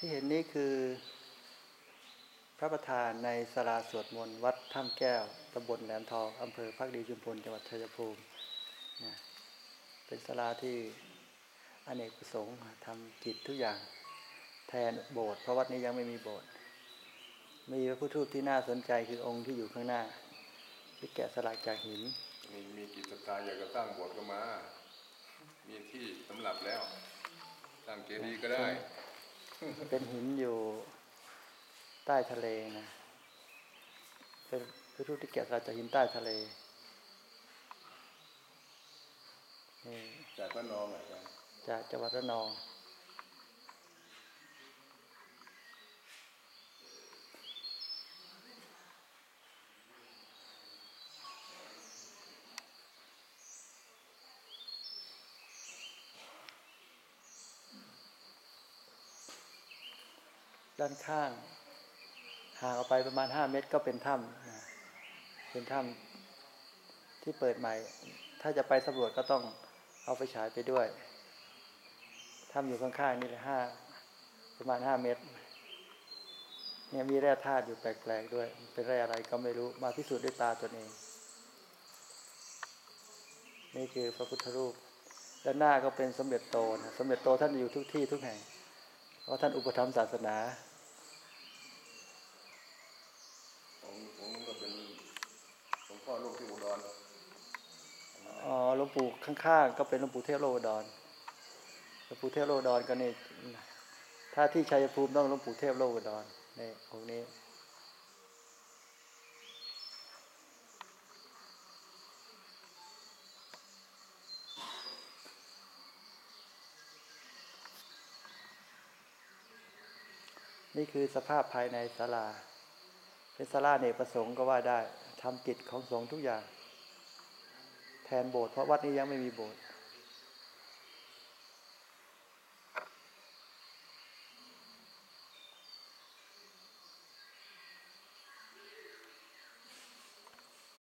ที่เห็นนี้คือ พระประธานในสลาสวดมนต์วัดถ้ำแก้วตำบลแหลมทองอำเภอพักดีชุมพลจังหวัดชัยภูมินะเป็นสลาที่อเนกประสงค์ทำกิจทุกอย่างแทนโบสถ์เพราะวัดนี้ยังไม่มีโบสถ์มีพระพุทธรูปที่น่าสนใจคือองค์ที่อยู่ข้างหน้า ที่แกะสลักจากหิน มีมีกิจศรัทธาอยากจะสร้างโบสถ์ก็มา มีที่สำหรับแล้วสร้างเจดีย์ก็ได้ เป็นหินอยู่ใต้ทะเลนะเป็นพระรูปที่แกะสลักจากหินใต้ทะเลนี่จากพระนองอาจารย์จากจังหวัดระนอง ด้านข้างห่างออกไปประมาณห้าเมตรก็เป็นถ้ำเป็นถ้ำที่เปิดใหม่ ถ้าจะไปสำรวจก็ต้องเอาไปฉายไปด้วยถ้ำอยู่ข้างๆนี่แหละห้าประมาณห้าเมตร เนี่ยมีแร่ธาตุอยู่แปลกๆด้วย เป็นแร่อะไรก็ไม่รู้มาพิสูจน์ด้วยตาตนเอง นี่คือพระพุทธรูปด้านหน้าก็เป็นสมเด็จโตนะสมเด็จโตท่านอยู่ทุกที่ทุกแห่งเพราะท่านอุปถัมภ์ศาสนา ของของก็เป็นหลวง พ่อลูกที่อุดรอ๋อหลวงปู่ข้างๆก็เป็นหลวงปู่เทพโลดอนหลวงปู่เทพโลดอนก็นี่ถ้าที่ชัยภูมิต้องหลวงปู่เทพโลดอนนี่องค์นี้นี่คือสภาพภายในศาลา เป็นศาลาเนกประสงค์ก็ว่าได้ ทำกิจของสงฆ์ทุกอย่าง แทนโบสถ์เพราะวัดนี้ยังไม่มีโบสถ์